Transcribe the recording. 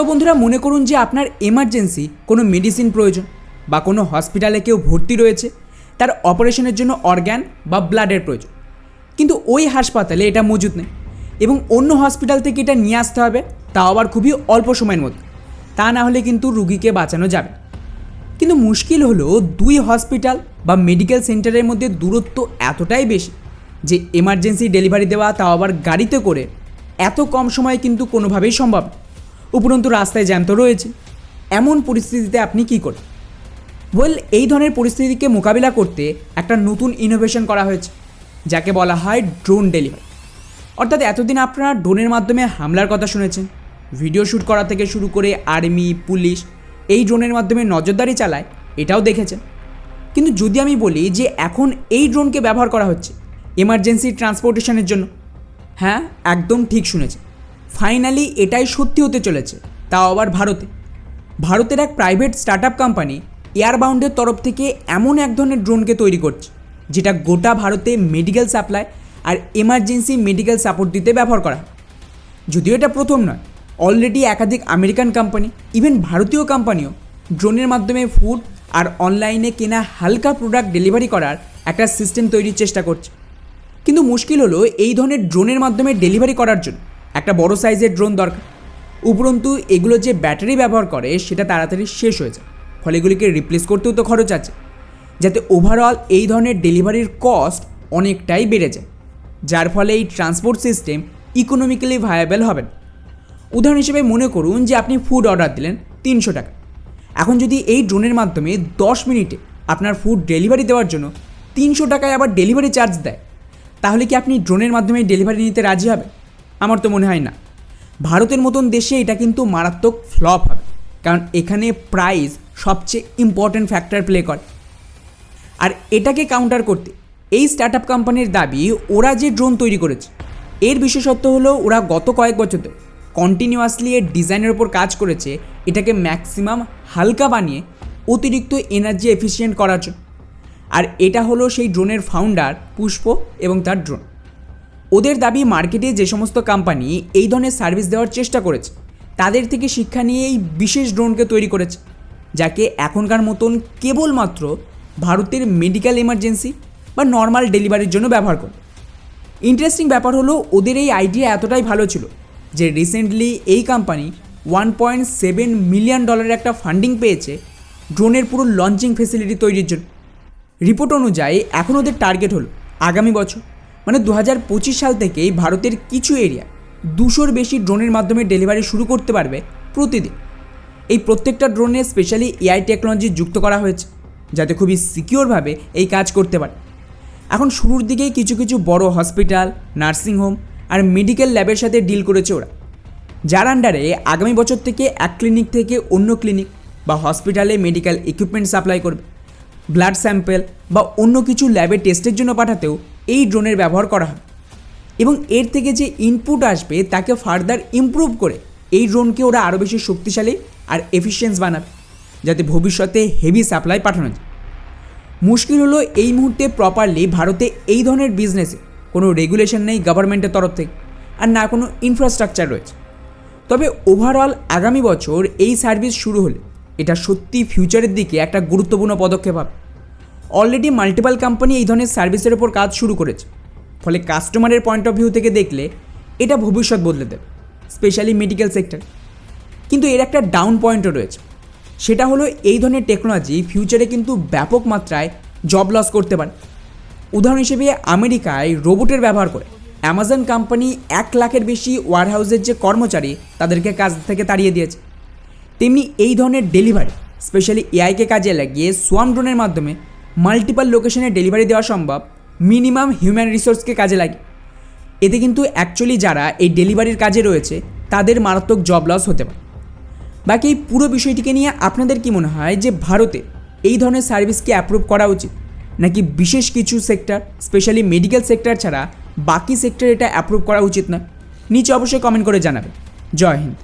তো বন্ধুরা মনে করুন যে আপনার এমার্জেন্সি কোনো মেডিসিন প্রয়োজন বা কোনো হসপিটালে কেউ ভর্তি রয়েছে, তার অপারেশনের জন্য অর্গ্যান বা ব্লাডের প্রয়োজন। কিন্তু ওই হাসপাতালে এটা মজুদ নেই এবং অন্য হসপিটাল থেকে এটা নিয়ে আসতে হবে, তাও আবার খুবই অল্প সময়ের মধ্যে। তা না হলে কিন্তু রুগীকে বাঁচানো যাবে কিন্তু মুশকিল হলো দুই হসপিটাল বা মেডিকেল সেন্টারের মধ্যে দূরত্ব এতটাই বেশি যে এমার্জেন্সি ডেলিভারি দেওয়া তাও আবার গাড়িতে করে এত কম সময়ে কিন্তু কোনোভাবেই সম্ভব না। উপরন্তু রাস্তায় জ্যাম তো রয়েছে। এমন পরিস্থিতিতে আপনি কী করেন? ওয়েল এই ধরনের পরিস্থিতিকে মোকাবিলা করতে একটা নতুন ইনোভেশন করা হয়েছে, যাকে বলা হয় ড্রোন ডেলিভারি অর্থাৎ এতদিন আপনারা ড্রোনের মাধ্যমে হামলার কথা শুনেছেন। ভিডিও শ্যুট করা থেকে শুরু করে আর্মি পুলিশ এই ড্রোনের মাধ্যমে নজরদারি চালায়, এটাও দেখেছেন। কিন্তু যদি আমি বলি যে এখন এই ড্রোনকে ব্যবহার করা হচ্ছে এমার্জেন্সি ট্রান্সপোর্টেশনের জন্য হ্যাঁ একদম ঠিক শুনেছে ফাইনালি এটাই সত্যি হতে চলেছে, তাও আবার ভারতে। ভারতের এক প্রাইভেট স্টার্ট আপ কোম্পানি এয়ারবাউন্ডের তরফ থেকে এমন এক ধরনের ড্রোনকে তৈরি করছে, যেটা গোটা ভারতে মেডিকেল সাপ্লাই আর এমার্জেন্সি মেডিকেল সাপোর্ট দিতে ব্যবহার করা যদিও এটা প্রথম নয়, অলরেডি একাধিক আমেরিকান কোম্পানি, ইভেন ভারতীয় কোম্পানিও ড্রোনের মাধ্যমে ফুড আর অনলাইনে কেনা হালকা প্রোডাক্ট ডেলিভারি করার একটা সিস্টেম তৈরির চেষ্টা করছে। কিন্তু মুশকিল হলো এই ধরনের ড্রোনের মাধ্যমে ডেলিভারি করার জন্য। একটা বড় সাইজের ড্রোন দরকার। উপরন্তু, এগুলো যে ব্যাটারি ব্যবহার করে, সেটা তাড়াতাড়ি শেষ হয়ে যায়। ফলে এগুলিকে রিপ্লেস করতেও তো খরচ আছে। যাতে ওভারঅল এই ধরনের ডেলিভারির কস্ট অনেকটাই বেড়ে যায়। যার ফলে এই ট্রান্সপোর্ট সিস্টেম ইকোনমিক্যালি ভায়াবেল হবে উদাহরণ হিসেবে মনে করুন যে আপনি ফুড অর্ডার দিলেন তিনশো টাকা। এখন যদি এই ড্রোনের মাধ্যমে দশ মিনিটে আপনার ফুড ডেলিভারি দেওয়ার জন্য তিনশো টাকায় আবার ডেলিভারি চার্জ দেয়, তাহলে কি আপনি ড্রোনের মাধ্যমে ডেলিভারি নিতে রাজি হবে আমার তো মনে হয় না। ভারতের মতন দেশে এটা কিন্তু মারাত্মক ফ্লপ হবে, কারণ এখানে প্রাইস সবচেয়ে ইম্পর্ট্যান্ট ফ্যাক্টর প্লে করে। আর এটাকে কাউন্টার করতে এই স্টার্ট আপ কোম্পানির দাবি, ওরা যে ড্রোন তৈরি করেছে, এর বিশেষত্ব হলো ওরা গত কয়েক বছর ধরে কন্টিনিউয়াসলি এর ডিজাইনের ওপর কাজ করেছে, এটাকে ম্যাক্সিমাম হালকা বানিয়ে অতিরিক্ত এনার্জি এফিসিয়েন্ট করার জন্য। আর এটা হলো সেই ড্রোনের ফাউন্ডার পুষ্প এবং তার ড্রোন ওদের দাবি মার্কেটে যে সমস্ত কোম্পানি এই ধরনের সার্ভিস দেওয়ার চেষ্টা করেছে, তাদের থেকে শিক্ষা নিয়ে এই বিশেষ ড্রোনকে তৈরি করেছে, যাকে এখনকার মতন কেবলমাত্র ভারতের মেডিকেল এমার্জেন্সি বা নর্মাল ডেলিভারির জন্য ব্যবহার করে। ইন্টারেস্টিং ব্যাপার হলো, ওদের এই আইডিয়া এতটাই ভালো ছিল যে রিসেন্টলি এই company one point seven million ডলারের একটা ফান্ডিং পেয়েছে ড্রোনের পুরো লঞ্চিং ফেসিলিটি তৈরির জন্য। রিপোর্ট অনুযায়ী এখন ওদের টার্গেট হলো আগামী বছর মানে দু হাজার পঁচিশ সাল থেকেই ভারতের কিছু এরিয়া দুশোর বেশি ড্রোনের মাধ্যমে ডেলিভারি শুরু করতে পারবে প্রতিদিন। এই প্রত্যেকটা ড্রোনে স্পেশালি এআই টেকনোলজি যুক্ত করা হয়েছে, যাতে খুবই সিকিওরভাবে এই কাজ করতে পারে। এখন শুরুর দিকেই কিছু কিছু বড় হসপিটাল নার্সিংহোম আর মেডিকেল ল্যাবের সাথে ডিল করেছে ওরা। যার আন্ডারে আগামী বছর থেকে এক ক্লিনিক থেকে অন্য ক্লিনিক বা হসপিটালে মেডিকেল ইকুইপমেন্ট সাপ্লাই করবে। ব্লাড স্যাম্পেল বা অন্য কিছু ল্যাবে টেস্টের জন্য পাঠাতেও এই ড্রোনের ব্যবহার করা হয়। এবং এর থেকে যে ইনপুট আসবে, তাকে ফার্দার ইমপ্রুভ করে এই ড্রোনকে ওরা আরও বেশি শক্তিশালী আর এফিসিয়েন্স বানাবে, যাতে ভবিষ্যতে হেভি সাপ্লাই পাঠানো যায়। মুশকিল হলো এই মুহূর্তে প্রপারলি ভারতে এই ধরনের বিজনেসে কোনো রেগুলেশন নেই গভর্নমেন্টের তরফ থেকে, আর না কোনো ইনফ্রাস্ট্রাকচার রয়েছে। তবে ওভারঅল আগামী বছর এই সার্ভিস শুরু হলে এটা সত্যি ফিউচারের দিকে একটা গুরুত্বপূর্ণ পদক্ষেপ হবে। অলরেডি মাল্টিপাল কোম্পানি এই ধরনের সার্ভিসের ওপর কাজ শুরু করেছে। ফলে কাস্টমারের পয়েন্ট অফ ভিউ থেকে দেখলে এটা ভবিষ্যৎ বদলে দেবে স্পেশালি মেডিকেল সেক্টর কিন্তু এর একটা ডাউন পয়েন্টও রয়েছে। সেটা হলো এই ধরনের টেকনোলজি ফিউচারে কিন্তু ব্যাপক মাত্রায় জব লস করতে পারে। উদাহরণ হিসেবে আমেরিকায় রোবটের ব্যবহার করে অ্যামাজন কোম্পানি এক লাখের বেশি ওয়ারহাউসের যে কর্মচারী তাদেরকে কাজ থেকে তাড়িয়ে দিয়েছে। তেমনি এই ধরনের ডেলিভারি স্পেশালি এআইকে কাজে লাগিয়ে সোয়াম ড্রোনের মাধ্যমে মাল্টিপাল লোকেশনে ডেলিভারি দেওয়া সম্ভব মিনিমাম হিউম্যান রিসোর্সকে কাজে লাগে। এতে কিন্তু অ্যাকচুয়ালি যারা এই ডেলিভারির কাজে রয়েছে, তাদের মারাত্মক জব লস হতে পারে। বাকি এই পুরো বিষয়টিকে নিয়ে আপনাদের কি মনে হয় যে ভারতে এই ধরনের সার্ভিসকে অ্যাপ্রুভ করা উচিত? নাকি বিশেষ কিছু সেক্টর স্পেশালি মেডিকেল সেক্টর ছাড়া বাকি সেক্টর এটা অ্যাপ্রুভ করা উচিত না নিচে অবশ্যই কমেন্ট করে জানাবেন। জয় হিন্দ।